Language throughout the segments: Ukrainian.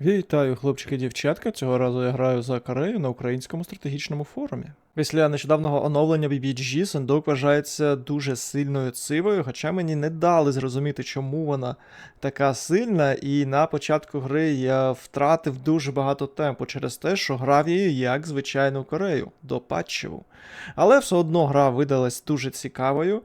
Вітаю, хлопчики і дівчатка. Цього разу я граю за Корею на українському стратегічному форумі. Після нещодавнього оновлення BBG Сендок вважається дуже сильною цивою, хоча мені не дали зрозуміти, чому вона така сильна, і на початку гри я втратив дуже багато темпу через те, що грав її як звичайну Корею до патчеву. Але все одно гра видалась дуже цікавою.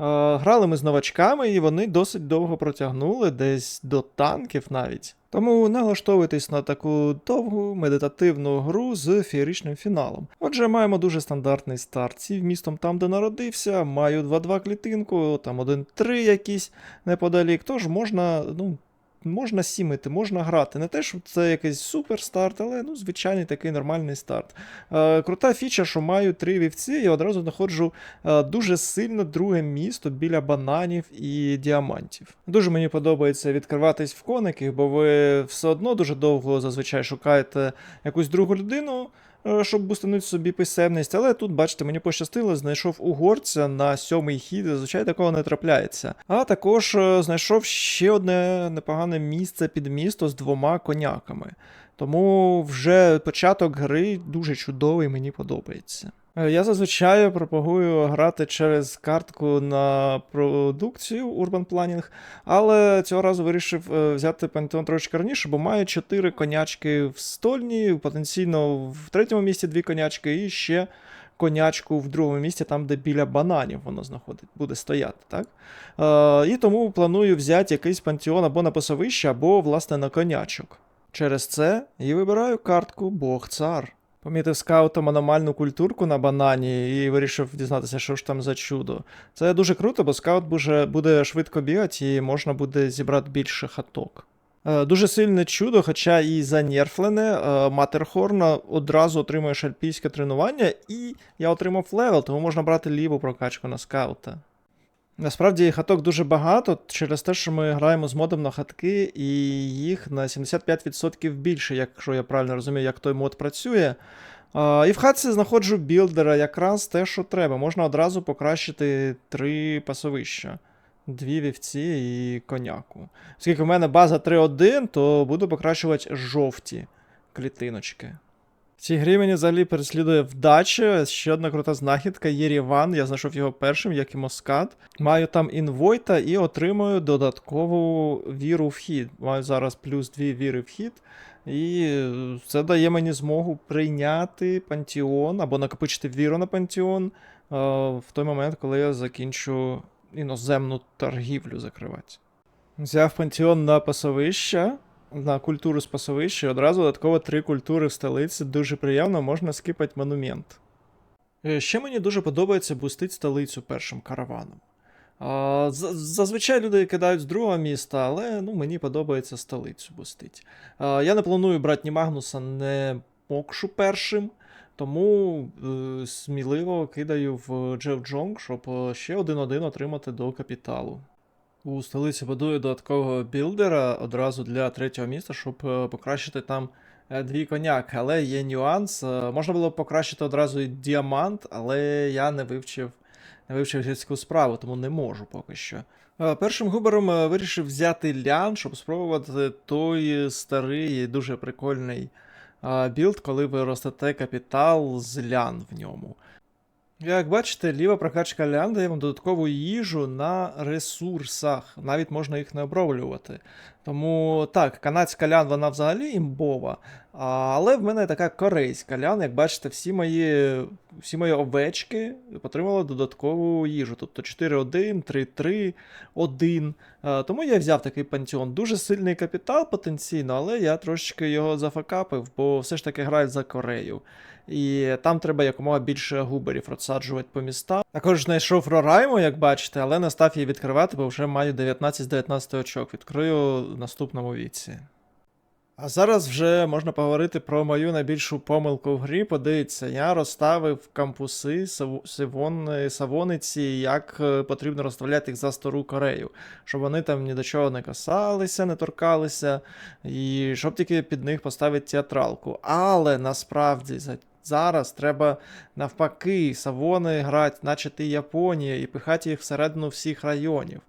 Е, Грали ми з новачками, і вони досить довго протягнули, десь до танків навіть. Тому налаштовуйтесь на таку довгу медитативну гру з феєричним фіналом. Отже, маємо дуже стандартний старт. Сів містом там, де народився, маю 2-2 клітинку, там 1-3 якісь неподалік. Тож можна, ну. Можна сімити, можна грати. Не те, що це якийсь супер старт, але ну, звичайний такий нормальний старт. Е, крута фіча, що маю три вівці, і одразу знаходжу е, дуже сильно друге місто біля бананів і діамантів. Дуже мені подобається відкриватись в коники, бо ви все одно дуже довго зазвичай шукаєте якусь другу людину. Е, Щоб бустинути собі писемність, але тут, бачите, мені пощастило, знайшов угорця на сьомий хід, зазвичай такого не трапляється. А також е, знайшов ще одне непогане місце під місто з двома коняками. Тому вже початок гри дуже чудовий, мені подобається. Е, Я зазвичай пропагую грати через картку на продукцію Urban Planning, але цього разу вирішив е, взяти пантеон трошки раніше, бо маю 4 конячки в стольні, потенційно в третьому місці дві конячки і ще конячку в другому місці, там, де біля бананів воно знаходить, буде стояти, так? Е, і тому планую взяти якийсь пантеон або на пасовище, або, власне, на конячок. Через це і вибираю картку Бог Цар. Помітив скаутом аномальну культурку на банані і вирішив дізнатися, що ж там за чудо. Це дуже круто, бо скаут буде, швидко бігати і можна буде зібрати більше хаток. Е, Дуже сильне чудо, хоча і занерфлене, е, Матерхорна одразу отримує шальпійське тренування, і я отримав левел, тому можна брати ліву прокачку на скаута. Насправді хаток дуже багато через те, що ми граємо з модом на хатки, і їх на 75% більше, якщо я правильно розумію, як той мод працює. А, і в хатці знаходжу білдера якраз те, що треба. Можна одразу покращити три пасовища. Дві вівці і коняку. Оскільки в мене база 3.1, то буду покращувати жовті клітиночки. В цій грі мені взагалі переслідує вдача. Ще одна крута знахідка Єріван. Я знайшов його першим, як і Москат. Маю там інвойта і отримую додаткову віру в хід. Маю зараз плюс дві віри в хід. І це дає мені змогу прийняти пантеон або накопичити віру на пантеон е, в той момент, коли я закінчу іноземну торгівлю закривати. Взяв пантеон на пасовища на культуру з пасовища, і одразу додатково три культури в столиці. Дуже приємно, можна скипати монумент. Е, Ще мені дуже подобається бустити столицю першим караваном. Зазвичай люди кидають з другого міста, але ну, мені подобається столицю бустить. Я не планую брати ні Магнуса, не Мокшу першим, тому е, сміливо кидаю в Джевджонг, щоб е, ще один-один отримати до капіталу. У столиці будую додаткового білдера одразу для третього міста, щоб е, покращити там е, дві коняки. Але є нюанс. е, Можна було покращити одразу і діамант, але я не вивчив, не вивчив гірську справу, тому не можу поки що. Першим губером вирішив взяти лян, щоб спробувати той старий, і дуже прикольний білд, коли ви ростете капітал з лян в ньому. Як бачите, ліва прокачка лян дає вам додаткову їжу на ресурсах. Навіть можна їх не оброблювати. Тому так, канадська лян вона взагалі імбова. Але в мене така корейська лян. Як бачите, всі мої, всі мої овечки отримали додаткову їжу. Тобто 4-1, 3-3, 1. Тому я взяв такий пантеон. Дуже сильний капітал потенційно, але я трошечки його зафакапив, бо все ж таки грають за Корею. І там треба якомога більше губерів розсаджувати по містам. Також знайшов Рорайму, як бачите, але не став її відкривати, бо вже маю 19 з 19 очок. Відкрию в наступному віці. А зараз вже можна поговорити про мою найбільшу помилку в грі. Подивіться, я розставив кампуси сав- сивон- савониці, як е, потрібно розставляти їх за стару Корею, щоб вони там ні до чого не касалися, не торкалися, і щоб тільки під них поставити театралку. Але насправді за Зараз треба навпаки савони грати, наче ти Японія, і пихати їх всередину всіх районів.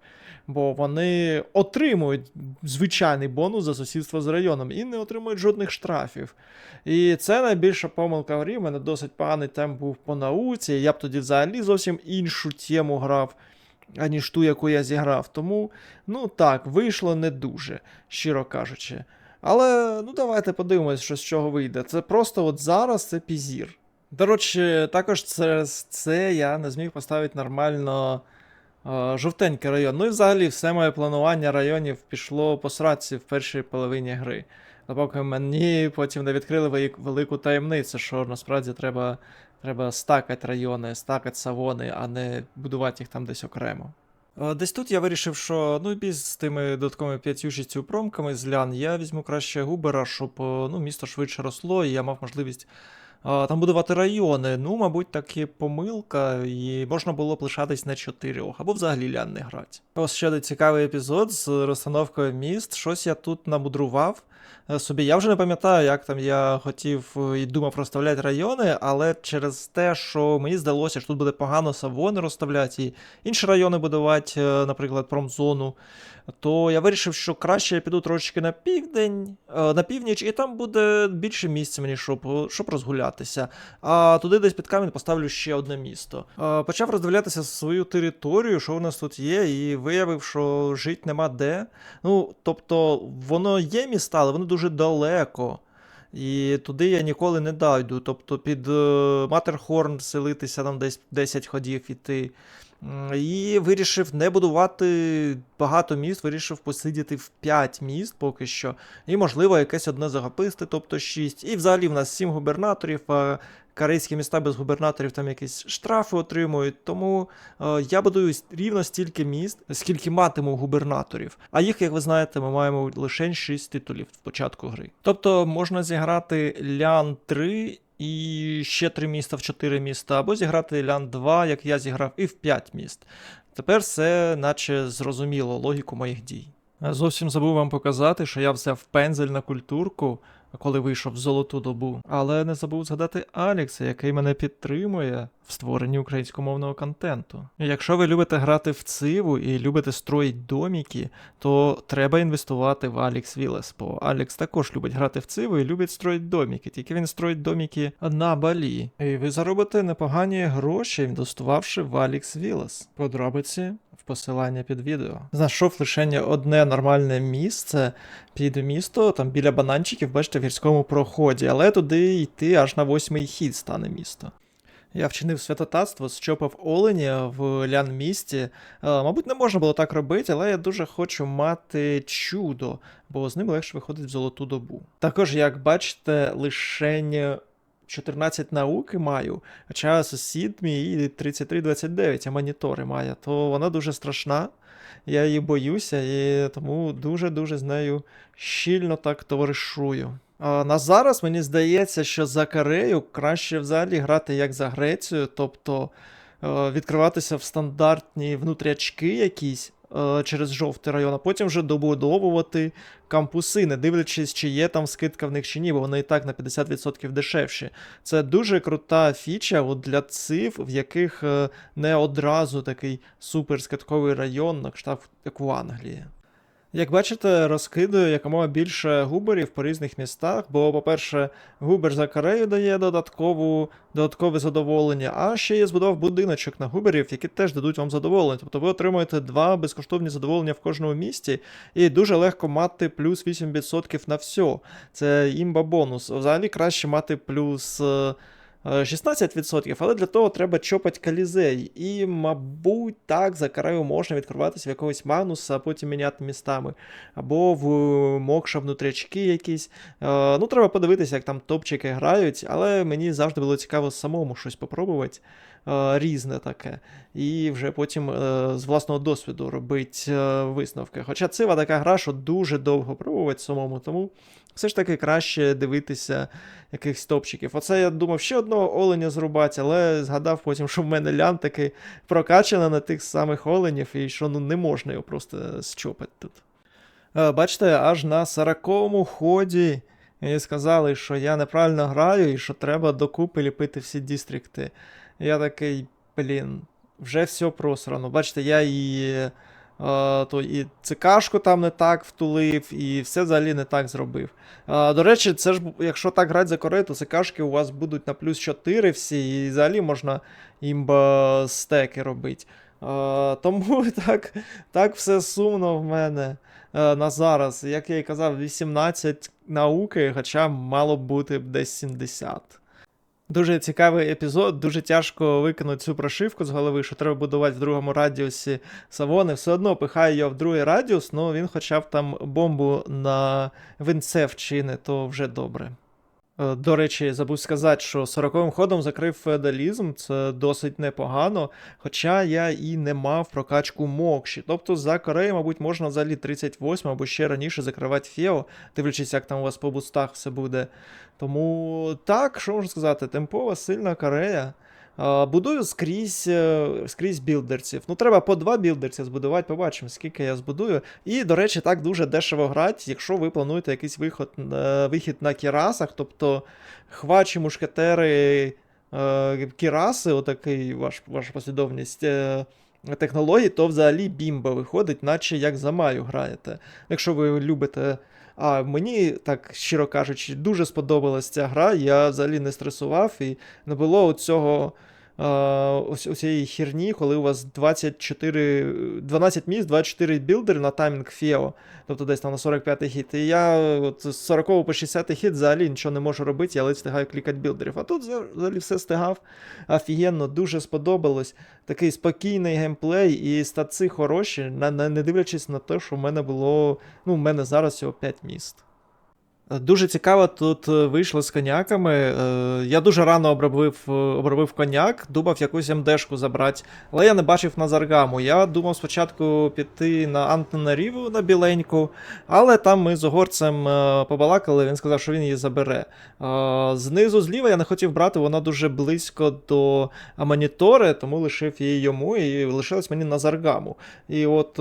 Бо вони отримують звичайний бонус за сусідство з районом і не отримують жодних штрафів. І це найбільша помилка в грі. Мене досить поганий темп був по науці. Я б тоді взагалі зовсім іншу тему грав, аніж ту, яку я зіграв. Тому, ну так, вийшло не дуже, щиро кажучи. Але ну давайте подивимось, що з чого вийде. Це просто от зараз це пізір. До речі, також через це я не зміг поставити нормально жовтенький район. Ну і взагалі все моє планування районів пішло по сраці в першій половині гри. Допоки мені потім не відкрили велику таємницю, що насправді треба, треба стакати райони, стакати савони, а не будувати їх там десь окремо. Десь тут я вирішив, що ну і без з тими додатковими 5-6 промками з лян я візьму краще губера, щоб ну, місто швидше росло, і я мав можливість там будувати райони. Ну, мабуть, таки помилка, і можна було б лишатись на чотирьох, або взагалі лян не грати. Ось ще цікавий епізод з розстановкою міст. Щось я тут набудрував собі. Я вже не пам'ятаю, як там я хотів е, і думав розставляти райони, але через те, що мені здалося, що тут буде погано савони розставляти і інші райони будувати, е, наприклад, промзону, то я вирішив, що краще я піду трошечки на південь, е, на північ, і там буде більше місця мені, щоб, щоб розгулятися. А туди десь під камінь поставлю ще одне місто. Е, Почав роздивлятися свою територію, що у нас тут є, і виявив, що жити нема де. Ну, тобто, воно є міста, але вони дуже далеко. І туди я ніколи не дайду. Тобто під е, Матерхорн селитися там десь 10 ходів іти. І вирішив не будувати багато міст, вирішив посидіти в 5 міст поки що. І, можливо, якесь одне захописти, тобто 6. І взагалі в нас 7 губернаторів, а корейські міста без губернаторів там якісь штрафи отримують. Тому е, я будую рівно стільки міст, скільки матиму губернаторів. А їх, як ви знаєте, ми маємо лише 6 титулів в початку гри. Тобто можна зіграти лян 3 і ще 3 міста в 4 міста, або зіграти лян 2, як я зіграв, і в 5 міст. Тепер все наче зрозуміло логіку моїх дій. Зовсім забув вам показати, що я взяв пензель на культурку, коли вийшов в золоту добу, але не забув згадати Алікса, який мене підтримує в створенні українськомовного контенту. Якщо ви любите грати в циву і любите строїть доміки, то треба інвестувати в Алікс Вілес, бо Алікс також любить грати в циву і любить строїти доміки, тільки він строїть доміки на балі. І ви заробите непогані гроші, інвестувавши в Алікс Вілес. Подробиці в посилання під відео. Знайшов лише одне нормальне місце під місто, там біля бананчиків, бачите, в гірському проході, але туди йти аж на восьмий хід стане місто. Я вчинив святотатство, щопав оленя в лян місті. Е, мабуть, не можна було так робити, але я дуже хочу мати чудо, бо з ним легше виходить в золоту добу. Також, як бачите, лишень 14 науки маю, хоча сусід мій 3329, а монітори має, то вона дуже страшна. Я її боюся, і тому дуже-дуже з нею щільно так товаришую. На зараз мені здається, що за Корею краще взагалі грати як за Грецію, тобто е, відкриватися в стандартні внутрячки якісь е, через жовтий район, а потім вже добудовувати кампуси, не дивлячись, чи є там скидка в них чи ні, бо вони і так на 50% дешевші. Це дуже крута фіча от для циф, в яких е, не одразу такий суперскидковий район, на кшталт як в Англії. Як бачите, розкидаю якомога більше губерів по різних містах, бо, по-перше, губер за Корею дає додаткову, додаткове задоволення, а ще я збудував будиночок на губерів, які теж дадуть вам задоволення. Тобто ви отримуєте два безкоштовні задоволення в кожному місті, і дуже легко мати плюс 8% на все. Це імба бонус. Взагалі краще мати плюс. Е, е, 16%, але для того треба чопати калізей. І, мабуть, так, за Корею можна відкриватися в якогось Магнуса, а потім міняти містами. Або в Мокша внутрячки якісь. Е, Ну, треба подивитися, як там топчики грають, але мені завжди було цікаво самому щось попробувати. е, Різне таке. І вже потім е, з власного досвіду робити е, висновки. Хоча цива така гра, що дуже довго пробувати самому, тому все ж таки краще дивитися якихось топчиків. Оце я думав ще одного оленя зрубати, але згадав потім, що в мене лян таки прокачана на тих самих оленів, і що ну не можна його просто щопати тут. Е, Бачите, аж на 40-му ході мені сказали, що я неправильно граю і що треба докупи ліпити всі дістрикти. Я такий, блін, вже все просрано. Бачите, я і то і ЦКшку там не так втулив, і все взагалі не так зробив. До речі, це ж якщо так грати за Корею, то ЦКшки у вас будуть на плюс 4 всі, і взагалі можна імба стеки робити. Тому так, так все сумно в мене е, на зараз. Як я і казав, 18 науки, хоча мало бути десь 70. Дуже цікавий епізод, дуже тяжко викинути цю прошивку з голови, що треба будувати в другому радіусі савони. Все одно пихає його в другий радіус, ну він хоча б там бомбу на винце вчини, то вже добре. Е, До речі, забув сказати, що 40-м ходом закрив феодалізм, це досить непогано. Хоча я і не мав прокачку Мокші. Тобто за Корею, мабуть, можна взагалі 38 або ще раніше закривати Фео, дивлячись, як там у вас по бустах все буде. Тому так, що можу сказати, темпова, сильна Корея. Будую скрізь е, скрізь білдерців. Ну, треба по два білдерці збудувати, побачимо, скільки я збудую. І, до речі, так дуже дешево грати, якщо ви плануєте якийсь виход, е, вихід на кірасах, тобто хвачі, мушкетери, е, кіраси, отакий ваш, ваша послідовність. Технологій, то взагалі бімба виходить, наче як за маю граєте. Якщо ви любите. А мені, так щиро кажучи, дуже сподобалась ця гра. Я взагалі не стресував і не було цього ось цієї херні, коли у вас 24, 12 місць, 24 білдери на таймінг Фео, тобто десь там на 45 хід. І я от з 40 по 60 хід взагалі нічого не можу робити, я ледь встигаю клікати білдерів. А тут взагалі все стигав. Офігенно, дуже сподобалось. Такий спокійний геймплей і статці хороші, не дивлячись на те, що в мене було. Ну, в мене зараз всього 5 міст. Дуже цікаво тут е, вийшло з коняками. Е, я дуже рано обробив е, обробив коняк, думав якусь МДшку забрати, але я не бачив Назаргаму. Я думав спочатку піти на Антенаріву на біленьку, але там ми з угорцем побалакали, він сказав, що він її забере. Знизу зліва я не хотів брати, вона дуже близько до монітори, тому лишив її йому і лишилось мені Назаргаму. І от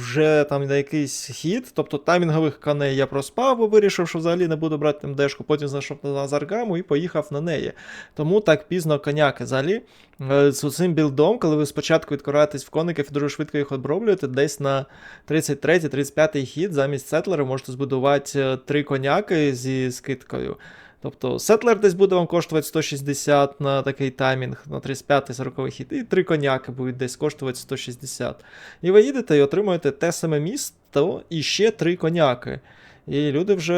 вже там на якийсь хід, тобто таймінгових коней я проспав, бо вирішив, що взагалі не буду брати МДшку, потім знайшов на Заргаму і поїхав на неї. Тому так пізно коняки. Взагалі, е, з цим білдом, коли ви спочатку відкриваєтесь в коників і дуже швидко їх оброблюєте, десь на 33-35 хід замість сетлера можете збудувати е, три коняки зі скидкою. Тобто сетлер десь буде вам коштувати 160 на такий таймінг, на 35-40 хід, і три коняки будуть десь коштувати 160. І ви їдете і отримуєте те саме місто і ще три коняки. І люди вже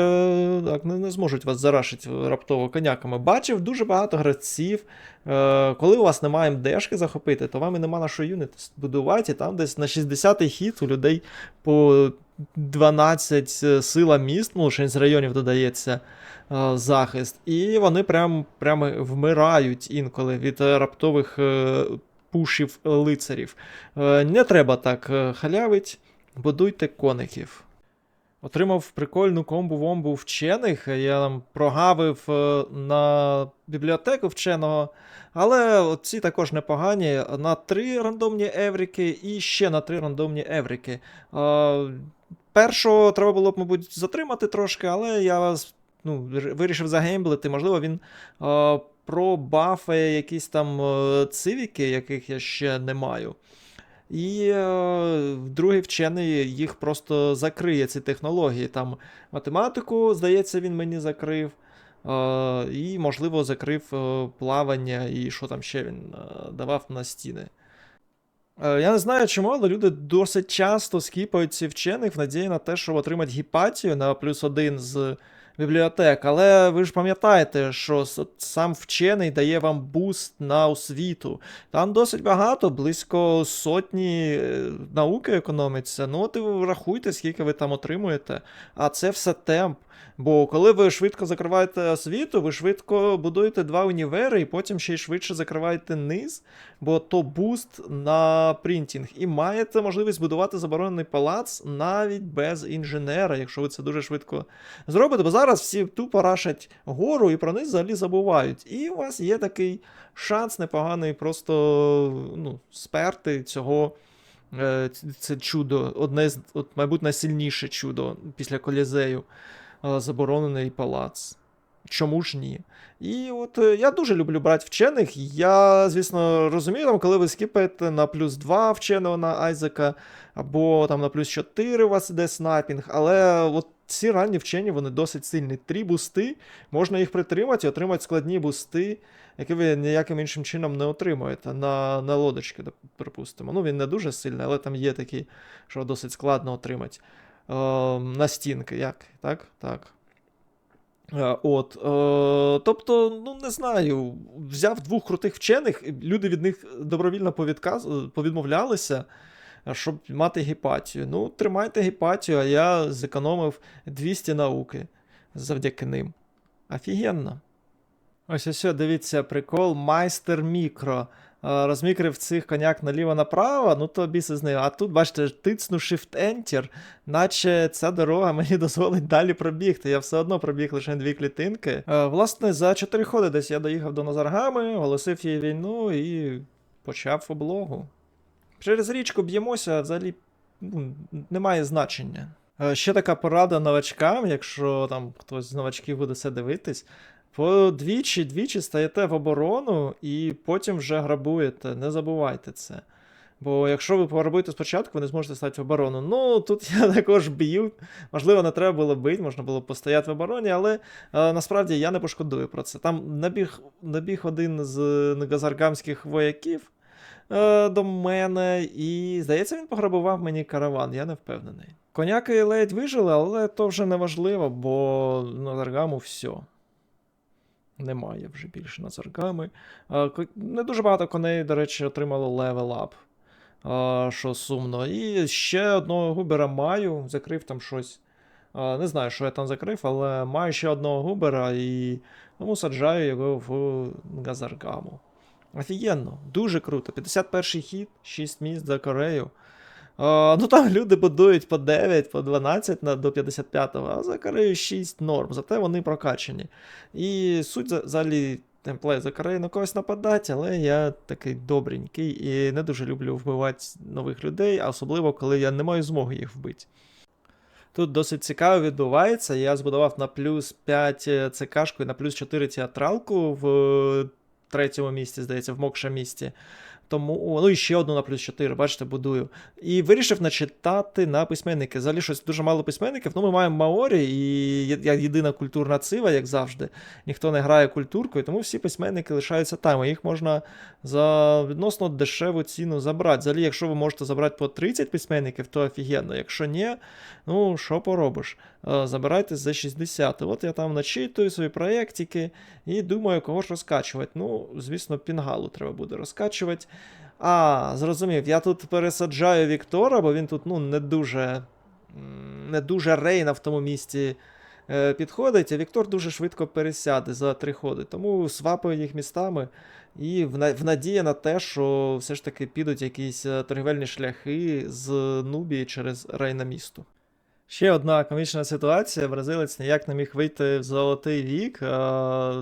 так не, не зможуть вас зарашити раптово коняками. Бачив дуже багато гравців. Е, Коли у вас немає МДшки захопити, то вам і нема на що юнит будувати. І там десь на 60-й хід у людей по 12 е, сила міст, ну, ще з районів додається е, захист. І вони прям, прям вмирають інколи від раптових е, пушів лицарів. Е, Не треба так е, халявить, будуйте коників. Отримав прикольну комбу-вомбу вчених. Я там прогавив е, на бібліотеку вченого. Але ці також непогані. На три рандомні евріки і ще на три рандомні евріки. Першого треба було б, мабуть, затримати трошки, але я ну, вирішив загеймблити. Можливо, він пробафає якісь там е, цивіки, яких я ще не маю. І е, другий вчений їх просто закриє ці технології. Там математику, здається, він мені закрив. Е, і, можливо, закрив е, плавання і що там ще він е, давав на стіни. Е, я не знаю чому, але люди досить часто скіпають ці вчених в надії на те, щоб отримати гіпатію на плюс один з бібліотек. Але ви ж пам'ятаєте, що сам вчений дає вам буст на освіту. Там досить багато, близько сотні е, науки економиться. Ну, от і ви рахуйте, скільки ви там отримуєте. А це все темп. Бо коли ви швидко закриваєте освіту, ви швидко будуєте два універи, і потім ще й швидше закриваєте низ, бо то буст на принтінг. І маєте можливість будувати заборонений палац навіть без інженера, якщо ви це дуже швидко зробите. Бо зараз всі тупо рашать гору і про них взагалі забувають. І у вас є такий шанс непоганий просто ну, сперти цього. Е, це чудо, одне з, от, мабуть, найсильніше чудо після колізею заборонений палац. Чому ж ні? І от е, я дуже люблю брати вчених. Я, звісно, розумію, там, коли ви скіпаєте на плюс 2 вченого на Айзека, або там на плюс 4 у вас іде снайпінг, але от ці ранні вчені вони досить сильні. Три бусти, можна їх притримати і отримати складні бусти, які ви ніяким іншим чином не отримуєте на, на лодочки, припустимо. Ну, він не дуже сильний, але там є такі, що досить складно отримати. Е, на стінки, як? Так? Так. Е, От, е, тобто, ну не знаю, взяв двох крутих вчених, люди від них добровільно повідмовлялися, щоб мати гіпатію. Ну, тримайте гіпатію, а я зекономив 200 науки завдяки ним. Офігенно. Ось ось, дивіться, прикол, майстер мікро. Розмікрив цих коняк наліво-направо, ну то біси з нею. А тут, бачите, тицну Shift-Enter, наче ця дорога мені дозволить далі пробігти. Я все одно пробіг лише дві клітинки. Власне, за чотири ходи десь я доїхав до Назаргами, оголосив їй війну і почав облогу. Через річку б'ємося, взагалі ну, немає значення. Ще така порада новачкам, якщо там хтось з новачків буде це дивитись. По двічі, двічі стаєте в оборону і потім вже грабуєте. Не забувайте це. Бо якщо ви пограбуєте спочатку, ви не зможете стати в оборону. Ну, тут я також б'ю. Можливо, не треба було бити, можна було постояти в обороні, але е, насправді я не пошкодую про це. Там набіг, набіг один з газаргамських вояків е, до мене, і здається, він пограбував мені караван, я не впевнений. Коняки ледь вижили, але то вже не важливо, бо на Заргаму все. Немає вже більше Назаргами. Не дуже багато коней, до речі, отримало левел ап. Що сумно. І ще одного губера маю, закрив там щось. Не знаю, що я там закрив, але маю ще одного губера і тому саджаю його в Газаргаму. Офігенно, дуже круто. 51 хід, 6 місць за Корею. А, ну там люди будують по 9, по 12 на, до 55-го, а за Корею 6 норм, зате вони прокачані. І суть взагалі темплей за Корею на когось нападати, але я такий добренький і не дуже люблю вбивати нових людей, особливо коли я не маю змоги їх вбити. Тут досить цікаво відбувається. Я збудував на плюс 5 ЦКшку і на плюс 4 театралку в е, третьому місці, здається, в Мокша місті. Тому, ну і ще одну на плюс 4, бачите, будую. І вирішив начитати на письменники. Взагалі щось дуже мало письменників. Ну, ми маємо Маорі, і я єдина культурна цива, як завжди. Ніхто не грає культуркою, тому всі письменники лишаються там. І їх можна за відносно дешеву ціну забрати. Взагалі, якщо ви можете забрати по 30 письменників, то офігенно. Якщо ні, ну що поробиш? Е, Забирайте за 60. От я там начитую свої проєктики і думаю, кого ж розкачувати. Ну, звісно, пінгалу треба буде розкачувати. А, зрозумів, я тут пересаджаю Віктора, бо він тут ну, не дуже не дуже рейна в тому місці е, підходить, а Віктор дуже швидко пересяде за три ходи. Тому свапаю їх містами і в, на- в надії на те, що все ж таки підуть якісь е, торгівельні шляхи з Нубії через рейна місту. Ще одна комічна ситуація. Бразилець ніяк не міг вийти в золотий вік. е,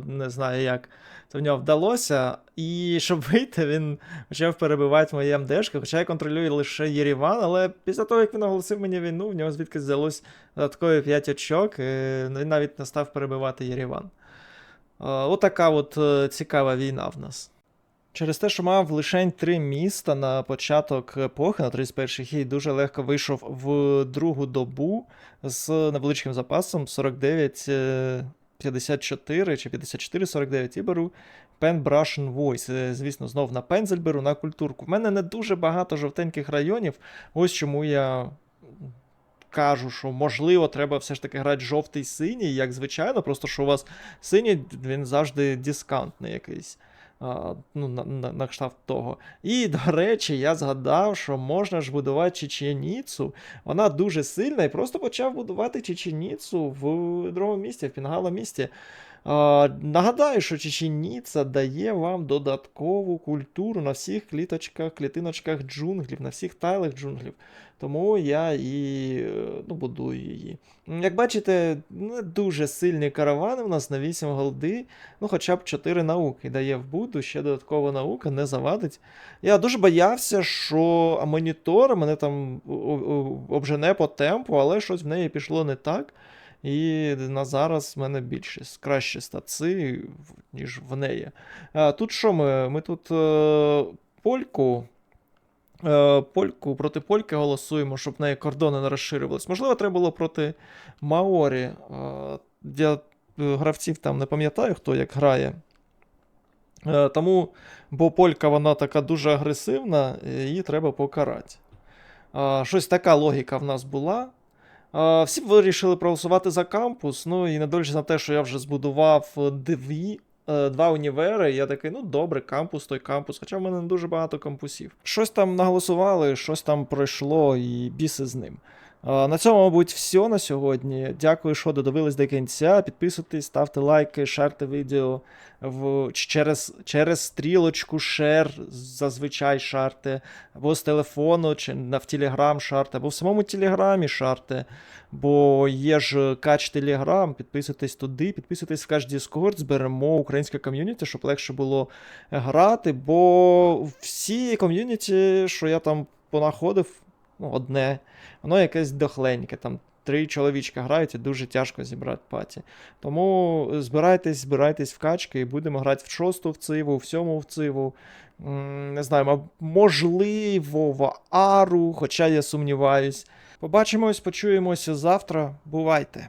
Не знаю як це в нього вдалося. І щоб вийти, він почав перебивати мої МДшки, хоча я контролюю лише Єріван, але після того, як він оголосив мені війну, в нього звідки взялось додаткові 5 очок, і він навіть не став перебивати Єріван. Е, Отака от е, цікава війна в нас. Через те, що мав лише три міста на початок епохи, на 31 хід, дуже легко вийшов в другу добу з невеличким запасом 49 е, 54 чи 54 49 і беру Pen Brussian Voice. Е, Звісно, знов на пензель беру на культурку. В мене не дуже багато жовтеньких районів. Ось чому я кажу, що можливо треба все ж таки грати жовтий синій, як звичайно, просто що у вас синій він завжди дискантний якийсь. Ну, на, на, на кшталт того. І, до речі, я згадав, що можна ж будувати чеченіцу. Вона дуже сильна, і просто почав будувати чеченіцу в другому місті, в Пінгало місті. Нагадаю, що чеченіця дає вам додаткову культуру на всіх кліточках, клітиночках джунглів, на всіх тайлах джунглів. Тому я і е, ну, будую її. Як бачите, не дуже сильні каравани у нас на 8 голди, ну хоча б 4 науки дає в Буду, ще додаткова наука не завадить. Я дуже боявся, що монітор мене там обжене по темпу, але щось в неї пішло не так. І на зараз в мене більше кращі стаци, ніж в неї. А, тут що ми? Ми тут е, польку. Е, польку проти польки голосуємо, щоб в неї кордони не розширювались. Можливо, треба було проти Маорі. Е, я е, гравців там не пам'ятаю, хто як грає. Тому, бо полька вона така дуже агресивна, її треба покарати. Щось така логіка в нас була. Всі вирішили проголосувати за кампус. Ну і дивлячись на те, що я вже збудував дві, е, два універи. Я такий, ну добре, кампус, той кампус. Хоча в мене не дуже багато кампусів. Щось там наголосували, щось там пройшло, і біси з ним. На цьому, мабуть, все на сьогодні. Дякую, що додивились до кінця. Підписуйтесь, ставте лайки, шерте відео в, через, через стрілочку шер, зазвичай шарте, або з телефону, чи в Телеграм шарте, або в самому Телеграмі шарте. Бо є ж кач Телеграм, підписуйтесь туди, підписуйтесь в кач Discord, зберемо українське ком'юніті, щоб легше було грати. Бо всі ком'юніті, що я там понаходив, ну, одне, воно якесь дохленьке. Там три чоловічка грають і дуже тяжко зібрати паті. Тому збирайтесь, збирайтесь в качки і будемо грати в шосту в циву, в сьому в циву. Не знаю, можливо, в Ару, хоча я сумніваюсь. Побачимось, почуємося завтра. Бувайте!